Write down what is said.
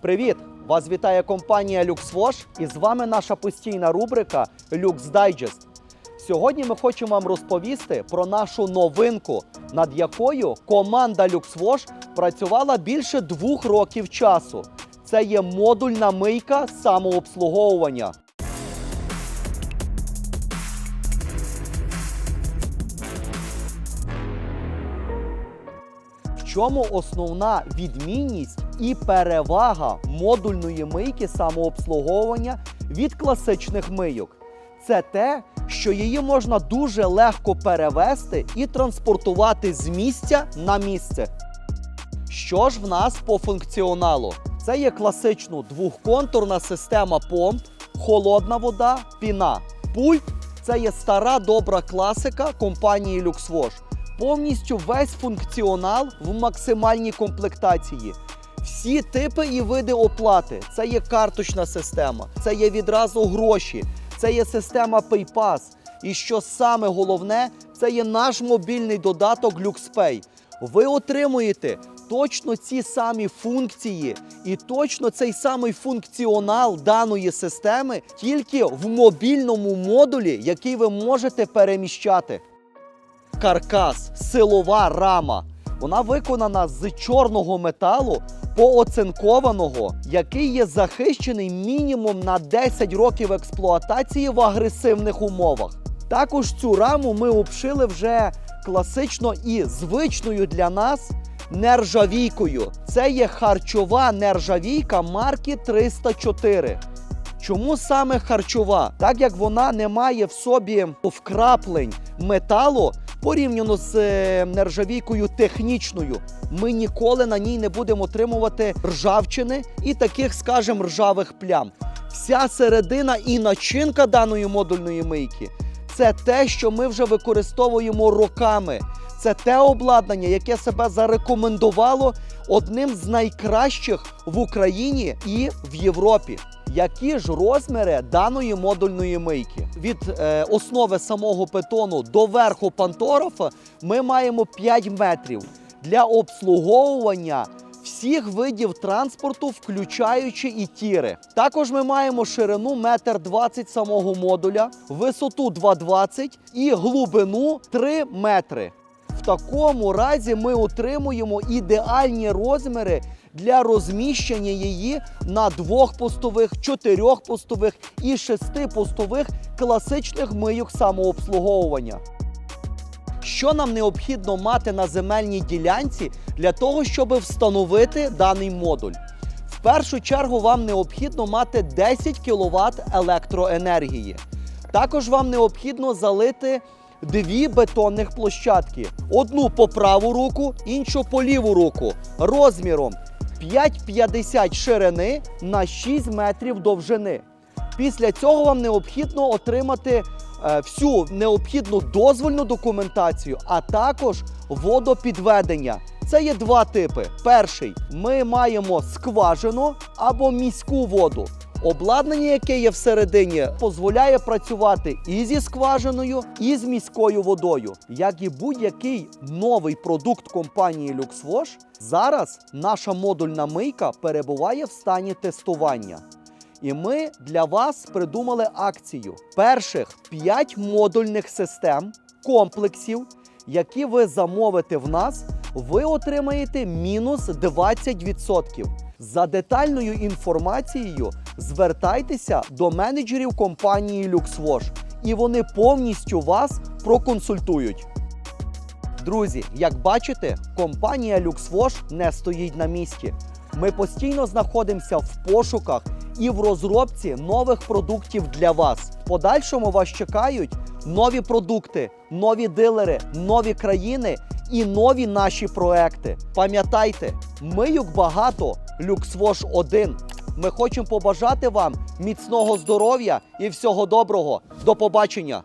Привіт! Вас вітає компанія LuxWash і з вами наша постійна рубрика Lux Digest. Сьогодні ми хочемо вам розповісти про нашу новинку, над якою команда LuxWash працювала більше двох років часу. Це є модульна мийка самообслуговування. В чому основна відмінність і перевага модульної мийки самообслуговування від класичних мийок? Це те, що її можна дуже легко перевести і транспортувати з місця на місце. Що ж в нас по функціоналу? Це є класично двохконтурна система помп, холодна вода, піна. Пульт це є стара добра класика компанії LuxWash. Повністю весь функціонал в максимальній комплектації. Всі типи і види оплати. Це є карточна система, це є відразу гроші, це є система PayPass. І що саме головне, це є наш мобільний додаток LuxPay. Ви отримуєте точно ці самі функції і точно цей самий функціонал даної системи тільки в мобільному модулі, який ви можете переміщати. Каркас, силова рама. Вона виконана з чорного металу, пооцинкованого, який є захищений мінімум на 10 років експлуатації в агресивних умовах. Також цю раму ми обшили вже класично і звичною для нас нержавійкою. Це є харчова нержавійка марки 304. Чому саме харчова? Так як вона не має в собі вкраплень металу порівняно з е, нержавійкою технічною, ми ніколи на ній не будемо отримувати ржавчини і таких, скажімо, ржавих плям. Вся середина і начинка даної модульної мийки це те, що ми вже використовуємо роками. Це те обладнання, яке себе зарекомендувало одним з найкращих в Україні і в Європі. Які ж розміри даної модульної мийки? Від е, основи самого бетону до верху панторофа ми маємо 5 метрів для обслуговування всіх видів транспорту, включаючи і тіри. Також ми маємо ширину 1,20 м самого модуля, висоту 2,20 і глибину 3 метри. В такому разі ми отримуємо ідеальні розміри для розміщення її на двохпостових, чотирьохпостових і шестипостових класичних мийок самообслуговування. Що нам необхідно мати на земельній ділянці для того, щоб встановити даний модуль? В першу чергу вам необхідно мати 10 кВт електроенергії. Також вам необхідно залити дві бетонних площадки: одну по праву руку, іншу по ліву руку, розміром 5,50 ширини на 6 метрів довжини. Після цього вам необхідно отримати е, всю необхідну дозвольну документацію, а також водопідведення. Це є два типи. Перший ми маємо скважину або міську воду. Обладнання, яке є всередині, дозволяє працювати і зі скважиною, і з міською водою. Як і будь-який новий продукт компанії LuxWash, зараз наша модульна мийка перебуває в стані тестування. І ми для вас придумали акцію перших 5 модульних систем, комплексів, які ви замовите в нас, ви отримаєте мінус 20%. За детальною інформацією звертайтеся до менеджерів компанії LuxWash, і вони повністю вас проконсультують. Друзі, як бачите, компанія LuxWash не стоїть на місці. Ми постійно знаходимося в пошуках і в розробці нових продуктів для вас. В подальшому вас чекають нові продукти, нові дилери, нові країни і нові наші проекти. Пам'ятайте, мийок багато, люксвош один. Ми хочемо побажати вам міцного здоров'я і всього доброго. До побачення!